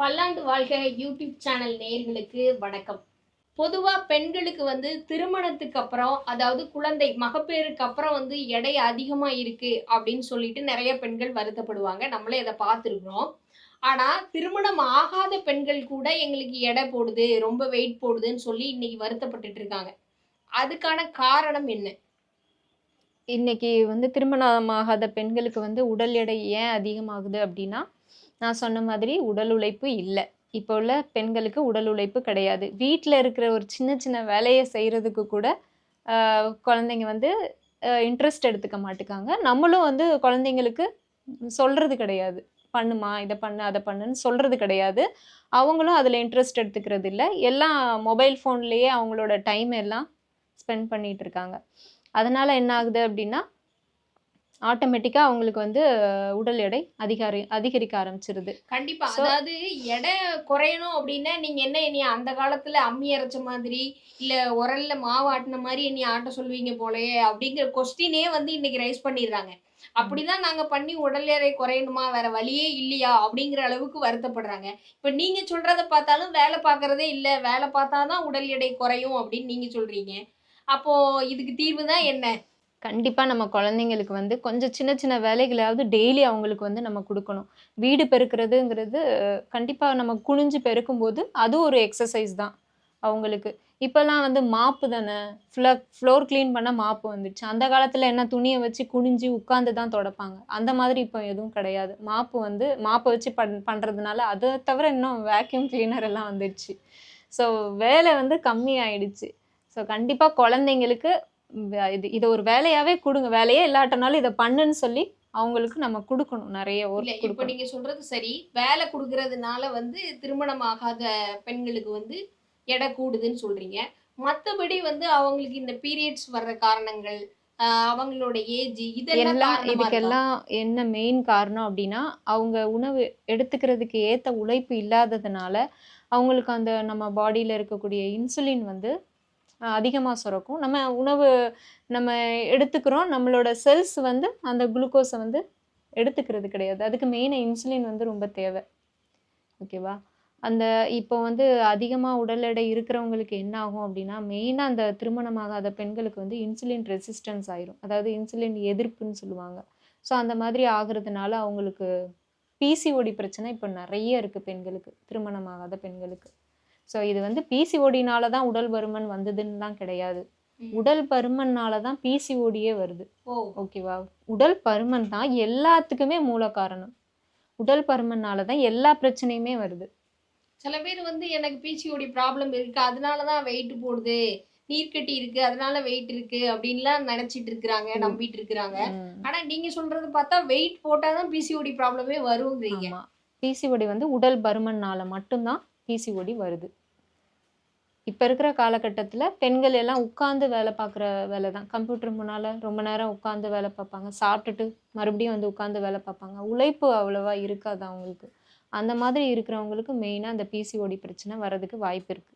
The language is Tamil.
பல்லாண்டு வாழ்க யூடியூப் சேனல் நேர்களுக்கு வணக்கம். பொதுவாக பெண்களுக்கு வந்து திருமணத்துக்கு அப்புறம் அதாவது குழந்தை மகப்பேறுக்கு அப்புறம் வந்து எடை அதிகமாக இருக்கு அப்படின்னு சொல்லிட்டு நிறைய பெண்கள் வருத்தப்படுவாங்க. நம்மளே அதை பார்த்துருக்குறோம். ஆனால் திருமணம் ஆகாத பெண்கள் கூட எங்களுக்கு எடை போடுது ரொம்ப வெயிட் போடுதுன்னு சொல்லி இன்னைக்கு வருத்தப்பட்டுட்டு இருக்காங்க. அதுக்கான காரணம் என்ன? இன்னைக்கு வந்து திருமணமாகாத பெண்களுக்கு வந்து உடல் எடை ஏன் அதிகமாகுது அப்படின்னா நான் சொன்ன மாதிரி உடல் உழைப்பு இல்லை. இப்போ உள்ள பெண்களுக்கு உடல் உழைப்பு கிடையாது. வீட்டில் இருக்கிற ஒரு சின்ன சின்ன வேலையை செய்கிறதுக்கு கூட குழந்தைங்க வந்து இன்ட்ரெஸ்ட் எடுத்துக்க மாட்டுக்காங்க. நம்மளும் வந்து குழந்தைங்களுக்கு சொல்கிறது கிடையாது. பண்ணுமா இதை பண்ணு அதை பண்ணுன்னு சொல்கிறது கிடையாது. அவங்களும் அதில் இன்ட்ரெஸ்ட் எடுத்துக்கிறது இல்லை. எல்லாம் மொபைல் ஃபோன்லேயே அவங்களோட டைம் எல்லாம் ஸ்பெண்ட் பண்ணிகிட்ருக்காங்க இருக்காங்க. அதனால என்ன ஆகுது அப்படின்னா ஆட்டோமேட்டிக்காக அவங்களுக்கு வந்து உடல் எடை அதிகாரி அதிகரிக்க ஆரம்பிச்சிருது. கண்டிப்பா. அதாவது எடை குறையணும் அப்படின்னா நீங்க என்ன நீ அந்த காலத்துல அம்மி அரைச்ச மாதிரி இல்ல உரல்ல மாவு ஆட்டின மாதிரி நீ ஆட்ட சொல்லுவீங்க போலயே அப்படிங்கிற கொஸ்டினே வந்து இன்னைக்கு ரைஸ் பண்ணிடுறாங்க. அப்படிதான் நாங்க பண்ணி உடல் எடை குறையணுமா வேற வழியே இல்லையா அப்படிங்கிற அளவுக்கு வருத்தப்படுறாங்க. இப்ப நீங்க சொல்றத பார்த்தாலும் வேலை பார்க்கறதே இல்ல வேலை பார்த்தாதான் உடல் எடை குறையும் அப்படின்னு நீங்க சொல்றீங்க. அப்போ இதுக்கு தீர்வு தான் என்ன? கண்டிப்பாக நம்ம குழந்தைங்களுக்கு வந்து கொஞ்சம் சின்ன சின்ன வேலைகளாவது டெய்லி அவங்களுக்கு வந்து நம்ம கொடுக்கணும். வீடு பெருக்கிறதுங்கிறது கண்டிப்பாக நம்ம குனிஞ்சு பெருக்கும்போது அது ஒரு எக்ஸசைஸ் தான் அவங்களுக்கு. இப்போல்லாம் வந்து மாப்பு தானே? ஃப்ளக் ஃப்ளோர் க்ளீன் பண்ண மாப்பு வந்துடுச்சு. அந்த காலத்தில் என்ன துணியை வச்சு குனிஞ்சு உட்காந்து தான் தொடப்பாங்க. அந்த மாதிரி இப்போ எதுவும் கிடையாது. மாப்பு வந்து மாப்பை வச்சு பண் பண்ணுறதுனால அதை தவிர இன்னும் வேக்யூம் கிளீனர் எல்லாம் வந்துடுச்சு. ஸோ வேலை வந்து கம்மி ஆயிடுச்சு ஸோ கண்டிப்பாக குழந்தைங்களுக்கு இது இதை ஒரு வேலையாவே கொடுங்க. வேலையே இல்லாட்டனாலும் இதை பண்ணுன்னு சொல்லி அவங்களுக்கு நம்ம கொடுக்கணும். நிறைய ஒர்க் இப்ப நீங்க சொல்றது சரி. வேலை கொடுக்கறதுனால வந்து திருமணம் ஆகாத பெண்களுக்கு வந்து எடை கூடுதுன்னு சொல்றீங்க. மத்தபடி வந்து அவங்களுக்கு இந்த பீரியட்ஸ் வர்ற காரணங்கள் அவங்களோட ஏஜ் இதெல்லாம்? இதுக்கெல்லாம் என்ன மெயின் காரணம் அப்படின்னா அவங்க உணவு எடுத்துக்கிறதுக்கு ஏத்த உழைப்பு இல்லாததுனால அவங்களுக்கு அந்த நம்ம பாடியில இருக்கக்கூடிய இன்சுலின் வந்து அதிகமாக சுரக்கும். நம்ம உணவு நம்ம எடுத்துக்கிறோம். நம்மளோட செல்ஸ் வந்து அந்த குளுக்கோஸை வந்து எடுத்துக்கிறது கிடையாது. அதுக்கு மெயினாக இன்சுலின் வந்து ரொம்ப தேவை. ஓகேவா அந்த இப்போ வந்து அதிகமாக உடல் எடை இருக்கிறவங்களுக்கு என்ன ஆகும் அப்படின்னா மெயினாக அந்த திருமணமாகாத பெண்களுக்கு வந்து இன்சுலின் ரெசிஸ்டன்ஸ் ஆயிரும். அதாவது இன்சுலின் எதிர்ப்புன்னு சொல்லுவாங்க. ஸோ அந்த மாதிரி ஆகுறதுனால அவங்களுக்கு பிசிஓடி பிரச்சனை இப்போ நிறைய இருக்குது பெண்களுக்கு திருமணமாகாத பெண்களுக்கு. ஸோ இது வந்து பிசிஓடினால தான் உடல் பருமன் வந்ததுன்னுலாம் கிடையாது. ம். உடல் பருமன்னால தான் பிசிஓடியே வருது. ஓகேவா உடல் பருமன் தான் எல்லாத்துக்குமே மூல காரணம். உடல் பருமனால தான் எல்லா பிரச்சனையுமே வருது. சில பேர் வந்து எனக்கு பிசிஓடி ப்ராப்ளம் இருக்கு அதனாலதான் வெயிட் போடுது நீர்க்கட்டி இருக்கு அதனால வெயிட் இருக்கு அப்படின்லாம் நினைச்சிட்டு இருக்கிறாங்க. நம்பிட்டு இருக்கிறாங்க. ஆனா நீங்க சொல்றது பார்த்தா வெயிட் போட்டாதான் பிசிஓடி ப்ராப்ளமே வருங்கிறீங்க. பிசிஓடி வந்து உடல் பருமன்னால மட்டும்தான் பிசிஓடி வருது. இப்போ இருக்கிற காலகட்டத்தில் பெண்கள் எல்லாம் உட்காந்து வேலை பார்க்குற வேலை தான். கம்ப்யூட்டர் முன்னால் ரொம்ப நேரம் உட்காந்து வேலை பார்ப்பாங்க. சாப்பிட்டுட்டு மறுபடியும் வந்து உட்காந்து வேலை பார்ப்பாங்க. உழைப்பு அவ்வளோவா இருக்காது அவங்களுக்கு. அந்த மாதிரி இருக்கிறவங்களுக்கு மெயினாக அந்த பிசிஓடி பிரச்சனை வர்றதுக்கு வாய்ப்பு இருக்குது